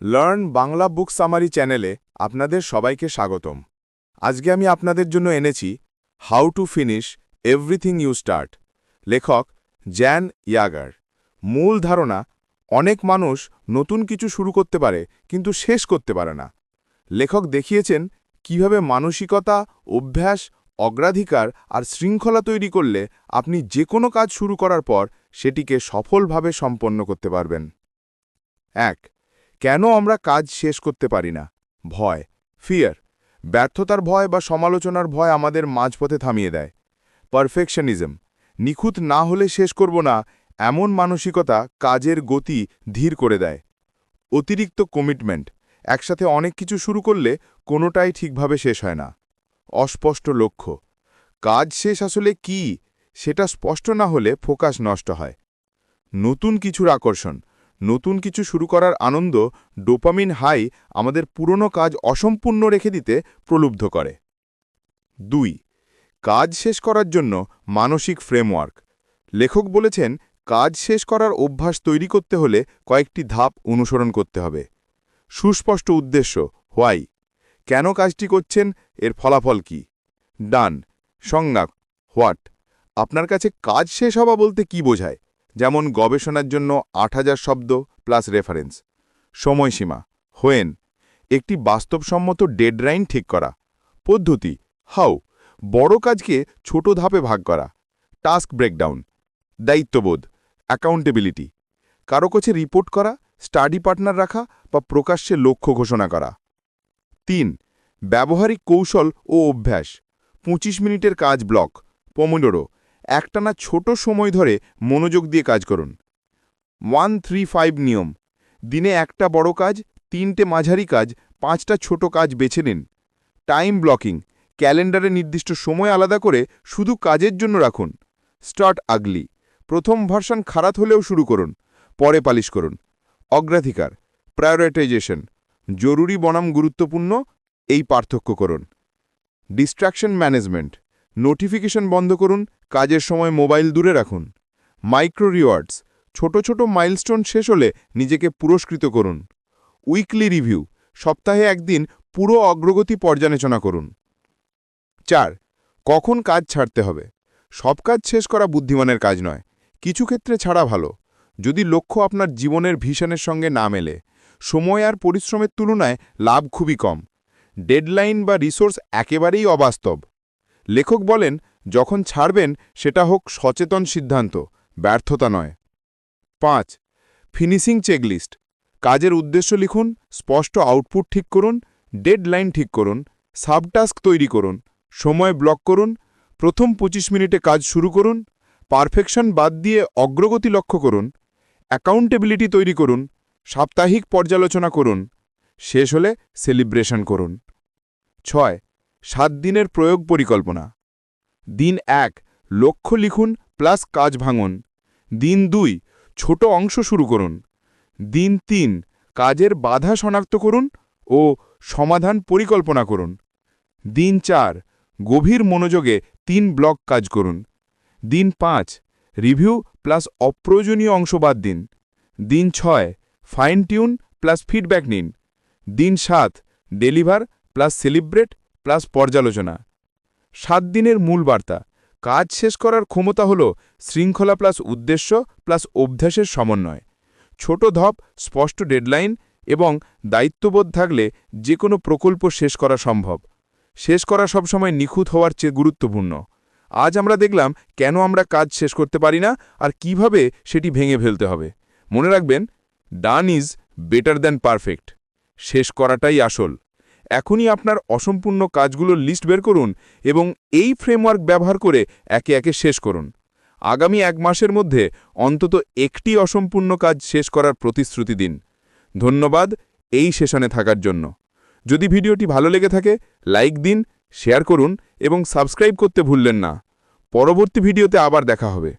Learn Bangla বুক summary চ্যানেলে আপনাদের সবাইকে স্বাগতম। আজকে আমি আপনাদের জন্য এনেছি how to finish everything you start. লেখক জ্যান ইয়াগার। মূল ধারণা, অনেক মানুষ নতুন কিছু শুরু করতে পারে, কিন্তু শেষ করতে পারে না। লেখক দেখিয়েছেন কীভাবে মানসিকতা, অভ্যাস, অগ্রাধিকার আর শৃঙ্খলা তৈরি করলে আপনি যে কোনো কাজ শুরু করার পর সেটিকে সফলভাবে সম্পন্ন করতে পারবেন। এক কেন আমরা কাজ শেষ করতে পারি না? ভয় ফিয়ার ব্যর্থতার ভয় বা সমালোচনার ভয় আমাদের মাঝপথে থামিয়ে দেয়। পারফেকশনিজম নিখুঁত না হলে শেষ করব না, এমন মানসিকতা কাজের গতি ধীর করে দেয়। অতিরিক্ত কমিটমেন্ট একসাথে অনেক কিছু শুরু করলে কোনোটাই ঠিকভাবে শেষ হয় না। অস্পষ্ট লক্ষ্য, কাজ শেষ আসলে কি? সেটা স্পষ্ট না হলে ফোকাস নষ্ট হয়। নতুন কিছুর আকর্ষণ নতুন কিছু শুরু করার আনন্দ ডোপামিন হাই আমাদের পুরনো কাজ অসম্পূর্ণ রেখে দিতে প্রলুব্ধ করে। দুই, কাজ শেষ করার জন্য মানসিক ফ্রেমওয়ার্ক। লেখক বলেছেন, কাজ শেষ করার অভ্যাস তৈরি করতে হলে কয়েকটি ধাপ অনুসরণ করতে হবে। সুস্পষ্ট উদ্দেশ্য, হোয়াই? কেন কাজটি করছেন? এর ফলাফল কি? ডান, সংজ্ঞা, হোয়াট? আপনার কাছে কাজ শেষ হওয়া বলতে কি বোঝায়? যেমন গবেষণার জন্য আট হাজার শব্দ প্লাস রেফারেন্স। সময়সীমা, হোয়েন। একটি বাস্তবসম্মত ডেডলাইন ঠিক করা। পদ্ধতি, হাউ। বড় কাজকে ছোট ধাপে ভাগ করা। টাস্ক ব্রেকডাউন, দায়িত্ববোধ, অ্যাকাউন্টেবিলিটি। কারও কাছে রিপোর্ট করা, স্টাডি পার্টনার রাখা বা প্রকাশ্যে লক্ষ্য ঘোষণা করা। তিন, ব্যবহারিক কৌশল ও অভ্যাস। ২৫ মিনিটের কাজ ব্লক, পমোডোরো। একটানা ছোট সময় ধরে মনোযোগ দিয়ে কাজ করুন। ওয়ান থ্রি ফাইভ নিয়ম। দিনে একটা বড় কাজ, তিনটে মাঝারি কাজ, পাঁচটা ছোট কাজ বেছে নিন। Time blocking. ক্যালেন্ডারে নির্দিষ্ট সময় আলাদা করে শুধু কাজের জন্য রাখুন। Start ugly. প্রথম ভার্সান খারাপ হলেও শুরু করুন। পরে পালিশ করুন। অগ্রাধিকার। প্রায়োরিটাইজেশন। জরুরি বনাম গুরুত্বপূর্ণ, এই পার্থক্য করুন। Distraction management. নোটিফিকেশন বন্ধ করুন কাজের সময় মোবাইল দূরে রাখুন। মাইক্রো রিওয়ার্ডস, ছোট ছোট মাইলস্টোন শেষ হলে নিজেকে পুরস্কৃত করুন। উইকলি রিভিউ, সপ্তাহে একদিন পুরো অগ্রগতি পর্যালোচনা করুন। চার, কখন কাজ ছাড়তে হবে? সব কাজ শেষ করা বুদ্ধিমানের কাজ নয়। কিছু ক্ষেত্রে ছাড়া ভালো। যদি লক্ষ্য আপনার জীবনের ভিশনের সঙ্গে না মেলে, সময় আর পরিশ্রমের তুলনায় লাভ খুবই কম। ডেডলাইন বা রিসোর্স একেবারেই অবাস্তব। লেখক বলেন যখন ছাড়বেন, সেটা হোক সচেতন সিদ্ধান্ত, ব্যর্থতা নয়। পাঁচ, ফিনিশিং চেকলিস্ট। কাজের উদ্দেশ্য লিখুন, স্পষ্ট আউটপুট ঠিক করুন, ডেডলাইন ঠিক করুন, সাবটাস্ক তৈরি করুন, সময় ব্লক করুন, প্রথম ২৫ মিনিটে কাজ শুরু করুন, পারফেকশন বাদ দিয়ে অগ্রগতি লক্ষ্য করুন, অ্যাকাউন্টেবিলিটি তৈরি করুন, সাপ্তাহিক পর্যালোচনা করুন, শেষ হলে সেলিব্রেশন করুন। ছয়, সাত দিনের প্রয়োগ পরিকল্পনা। দিন এক, লক্ষ্য লিখুন প্লাস কাজ ভাঙুন। দিন দুই, ছোট অংশ শুরু করুন। দিন তিন, কাজের বাধা শনাক্ত করুন ও সমাধান পরিকল্পনা করুন। দিন চার, গভীর মনোযোগে তিন ব্লক কাজ করুন। দিন পাঁচ, রিভিউ প্লাস অপ্রয়োজনীয় অংশ বাদ দিন। দিন ছয়, ফাইন টিউন প্লাস ফিডব্যাক নিন। দিন সাত, ডেলিভার প্লাস সেলিব্রেট প্লাস পর্যালোচনা। সাত দিনের মূল বার্তা। কাজ শেষ করার ক্ষমতা হল শৃঙ্খলা প্লাস উদ্দেশ্য প্লাস অভ্যাসের সমন্বয়। ছোট ধপ, স্পষ্ট ডেডলাইন এবং দায়িত্ববোধ থাকলে যে কোনো প্রকল্প শেষ করা সম্ভব। শেষ করা সবসময় নিখুঁত হওয়ার চেয়ে গুরুত্বপূর্ণ। আজ আমরা দেখলাম কেন আমরা কাজ শেষ করতে পারি না আর কীভাবে সেটি ভেঙে ফেলতে হবে। মনে রাখবেন, done is better than perfect. শেষ করাটাই আসল। এখনই আপনার অসম্পূর্ণ কাজগুলোর লিস্ট বের করুন এবং এই ফ্রেমওয়ার্ক ব্যবহার করে একে একে শেষ করুন। আগামী এক মাসের মধ্যে অন্তত একটি অসম্পূর্ণ কাজ শেষ করার প্রতিশ্রুতি দিন। ধন্যবাদ এই সেশনে থাকার জন্য। যদি ভিডিওটি ভালো লেগে থাকে, লাইক দিন, শেয়ার করুন এবং সাবস্ক্রাইব করতে ভুললেন না। পরবর্তী ভিডিওতে আবার দেখা হবে।